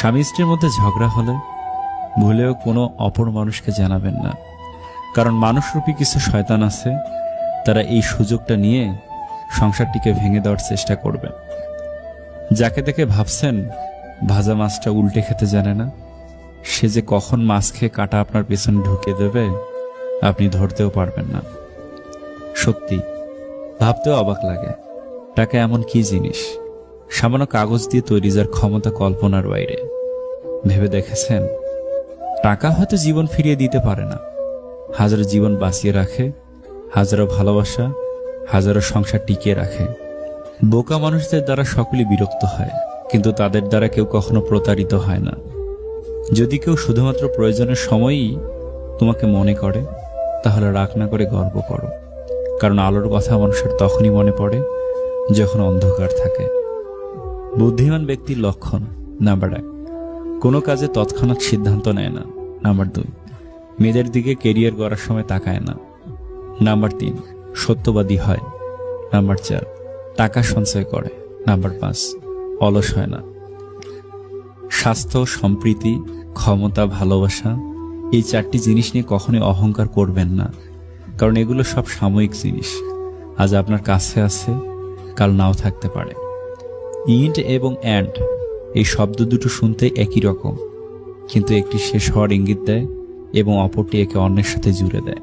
স্বামী স্ত্রীর মধ্যে ঝগড়া হলে ভুলেও কোনো অপর মানুষকে জানাবেন না। কারণ মানুষরূপী কিছু শয়তান আছে, তারা এই সুযোগটা নিয়ে সংসারটিকে ভেঙে দেওয়ার চেষ্টা করবে যাকে দেখে ভাবছেন, ভাজা মাছটা উল্টে খেতে জানে না। সে যে কখন মাছ খেয়ে কাটা আপনার পেছনে ঢুকে দেবে, আপনি ধরতেও পারবেন না। সত্যি, ভাবতেও অবাক লাগে। টাকা এমন কি জিনিস? সামান্য কাগজ দিয়ে তৈরি যার ক্ষমতা কল্পনার বাইরে। ভেবে দেখেছেন? টাকা হয়তো জীবন ফিরিয়ে দিতে পারে না। হাজারো জীবন বাঁচিয়ে রাখে, হাজারো ভালোবাসা, হাজারো সংসার টিকিয়ে রাখে। বোকা মানুষদের দ্বারা সকলে বিরক্ত হয়, কিন্তু তাদের দ্বারা কেউ কখনো প্রতারিত হয় না। যদি কেউ শুধুমাত্র প্রয়োজনের সময়ই তোমাকে মনে করে, তাহলে রাগ না করে গর্ব করো। কারণ আলোর কথা মানুষের তখনই মনে পড়ে, যখন অন্ধকার থাকে। বুদ্ধিমান ব্যক্তির লক্ষণ, নাম্বার এক। কোনো কাজে তৎক্ষণাৎ সিদ্ধান্ত নেয় না। নাম্বার দুই, মেয়েদের দিকে কেরিয়ার গড়ার সময় তাকায় না। নাম্বার তিন, সত্যবাদী হয়। নাম্বার চার, টাকা সঞ্চয় করে। নাম্বার পাঁচ, অলস হয় না। স্বাস্থ্য, সম্প্রীতি, ক্ষমতা, ভালোবাসা, এই চারটি জিনিস নিয়ে কখনোই অহংকার করবেন না। কারণ এগুলো সব সাময়িক জিনিস। আজ আপনার কাছে আছে, কাল নাও থাকতে পারে। ইন্ট এবং অ্যান্ড এই শব্দ দুটো শুনতে একই রকম, কিন্তু একটি শেষ হওয়ার ইঙ্গিত দেয় এবং অপরটি একে অন্যের সাথে জুড়ে দেয়।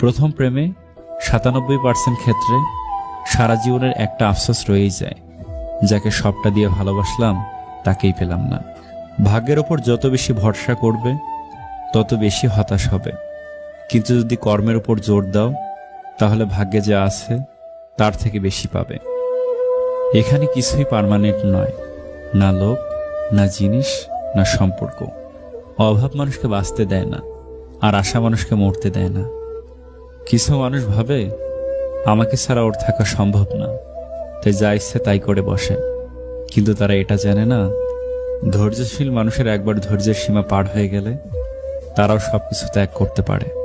প্রথম প্রেমে সাতানব্বই পার্সেন্ট ক্ষেত্রে সারা জীবনের একটা আফসোস রয়েই যায়, যাকে সবটা দিয়ে ভালোবাসলাম, তাকেই পেলাম না। ভাগ্যের ওপর যত বেশি ভরসা করবে, তত বেশি হতাশ হবে। কিন্তু যদি কর্মের ওপর জোর দাও, তাহলে ভাগ্যে যা আছে, তার থেকে বেশি পাবে। এখানে কিছুই পারমানেন্ট নয়। না লোক, না জিনিস, না সম্পর্ক। অভাব মানুষকে বাঁচতে দেয় না, আর আশা মানুষকে মরতে দেয় না। কিছু মানুষ ভাবে, আমাকে ছাড়া ওর থাকা সম্ভব না। তাই যা ইচ্ছে তাই করে বসে। কিন্তু তারা এটা জানে না, ধৈর্যশীল মানুষের একবার ধৈর্যের সীমা পার হয়ে গেলে তারাও সবকিছু ত্যাগ করতে পারে।